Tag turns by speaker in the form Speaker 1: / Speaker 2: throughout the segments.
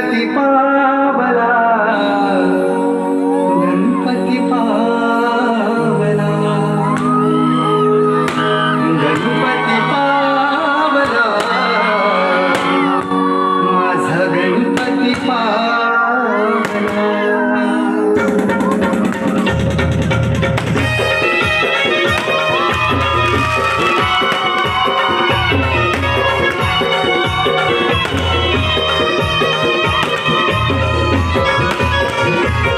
Speaker 1: প্রগতি পা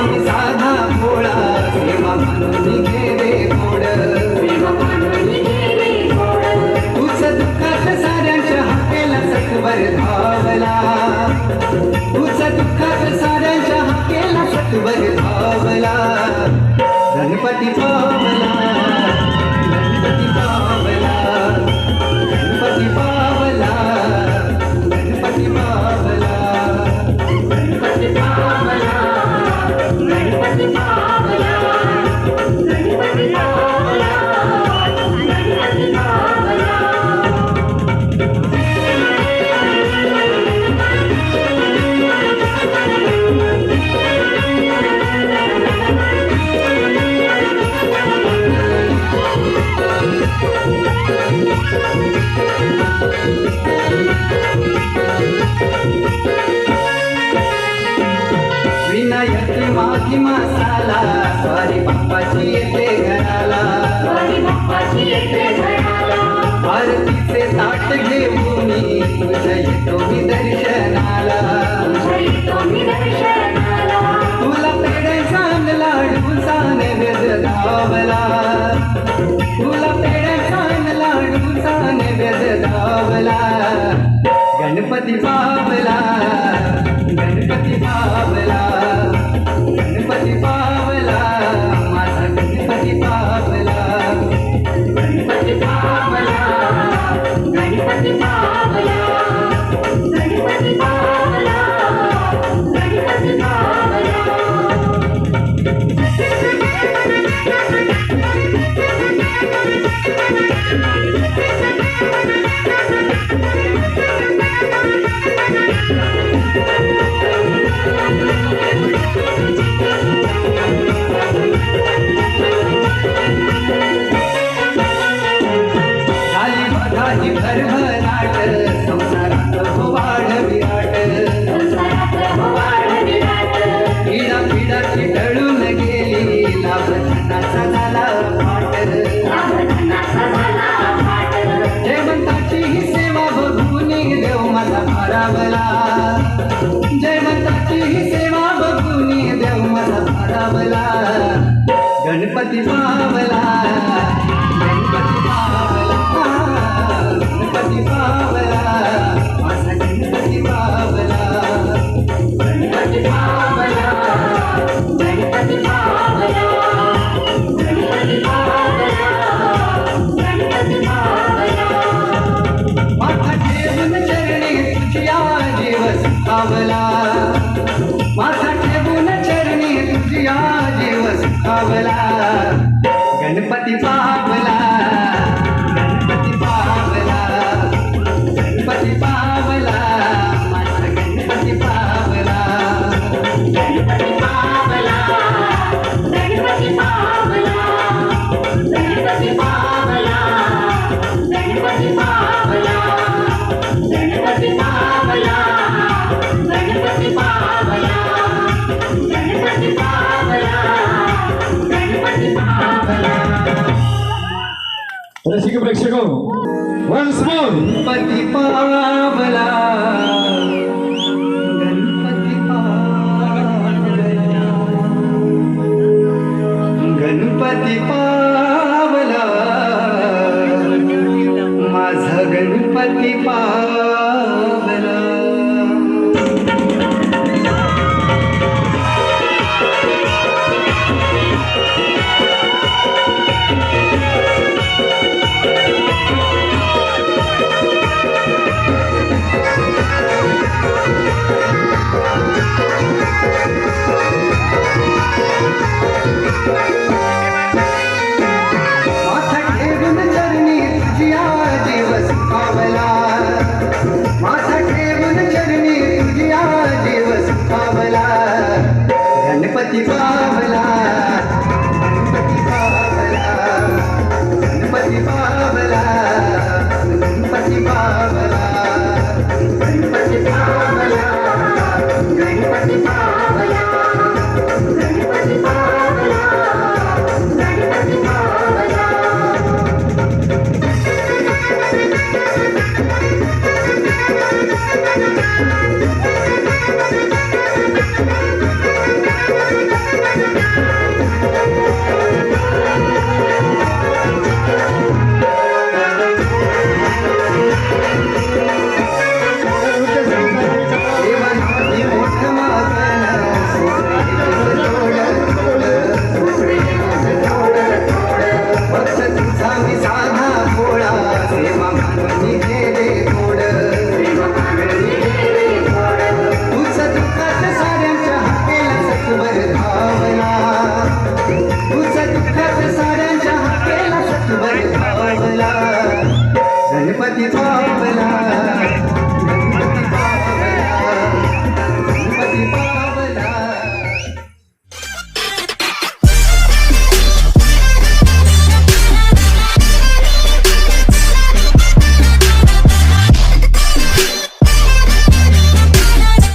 Speaker 1: तुझा मी साधा भोळा सेवा मानून घे गोड तुझ दुःखात साऱ्यांच्या हाकेला सत्वर धावला. तुझ दुःखात साऱ्यांच्या हाकेला सत्वर धावला. गणपती पावला बाप्पाची येते घराला. आरतीचे ताट घेऊन तुझ्या येतो मी दर्शनाला. तुला लाडूचा नैवेद्य धावला तुला झाली बघा ही भरभराट संसार lado पावला माझा ठेवून चरणी तुझी आजीवस सुखावला
Speaker 2: रसिक प्रेक्षक हो. वन्स मोर
Speaker 1: गणपती पावला. गणपती गणपती पावला. माझा गणपती पावला. 你说